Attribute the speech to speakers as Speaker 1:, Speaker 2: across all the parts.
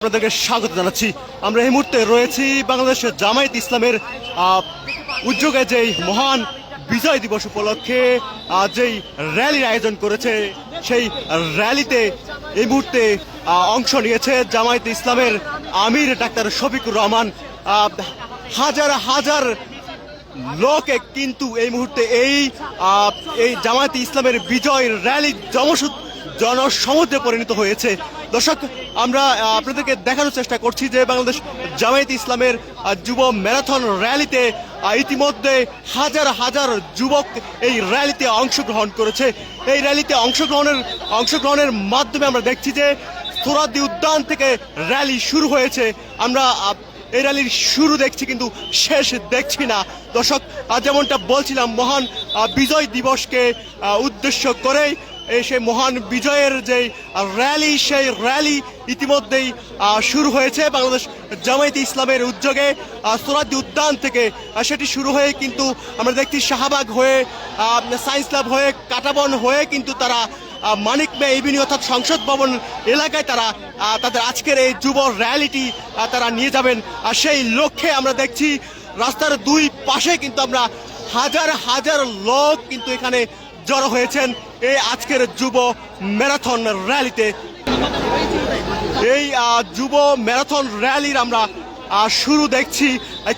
Speaker 1: আপনাদেরকে স্বাগত জানাচ্ছি। আমরা এই মুহূর্তে রয়েছি বাংলাদেশের জামায়াত ইসলামের উদ্যোগে যেই মহান বিজয় দিবস উপলক্ষে যেই র্যালির আয়োজন করেছে, সেই র্যালিতে এই মুহূর্তে অংশ নিয়েছে জামায়াত ইসলামের আমির ডাক্তার শফিকুর রহমান। হাজার হাজার লোকে কিন্তু এই মুহূর্তে এই এই জামায়াত ইসলামের বিজয় র্যালি জনসু জনসমুদ্রে পরিণত হয়েছে। দর্শক, আমরা আপনাদেরকে দেখানোর চেষ্টা করছি যে বাংলাদেশ জামায়াত ইসলামের যুব ম্যারাথন র্যালিতে ইতিমধ্যে হাজার হাজার যুবক এই র্যালিতে অংশগ্রহণ করেছে। এই র্যালিতে অংশগ্রহণের অংশগ্রহণের মাধ্যমে আমরা দেখছি যে সোরাদি উদ্যান থেকে র্যালি শুরু হয়েছে। আমরা এই র্যালির শুরু দেখছি কিন্তু শেষ দেখছি না। দর্শক যেমনটা বলছিলাম, মহান বিজয় দিবসকে উদ্দেশ্য করেই, এই সেই মহান বিজয়ের যে র্যালি সেই র্যালি ইতিমধ্যেই শুরু হয়েছে বাংলাদেশ জামায়াতে ইসলামের উদ্যোগে। সোরাদি উদ্যান থেকে সেটি শুরু হয়ে কিন্তু আমরা দেখছি শাহবাগ হয়ে সায়েন্স ল্যাব হয়ে, কাটাবন হয়ে কিন্তু তারা মানিক মে এভিনিউ অর্থাৎ সংসদ ভবন এলাকায় তারা তাদের আজকের এই যুব র্যালিটি তারা নিয়ে যাবেন। আর সেই লক্ষ্যে আমরা দেখছি রাস্তার দুই পাশে কিন্তু আমরা হাজার হাজার লোক কিন্তু এখানে জড়ো হয়েছেন এই আজকের যুব ম্যারাথন র্যালিতে। এই যুব ম্যারাথন র্যালির আমরা শুরু দেখছি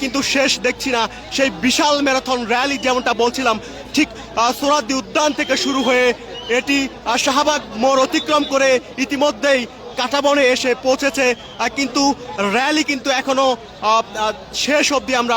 Speaker 1: কিন্তু শেষ দেখছি না। সেই বিশাল ম্যারাথন র্যালি যেমনটা বলছিলাম ঠিক সোহরাদ্দি উদ্যান থেকে শুরু হয়ে এটি শাহবাগ মোড় অতিক্রম করে ইতিমধ্যেই কাটাবনে এসে পৌঁছেছে। কিন্তু র্যালি কিন্তু এখনও শেষ অব্দি আমরা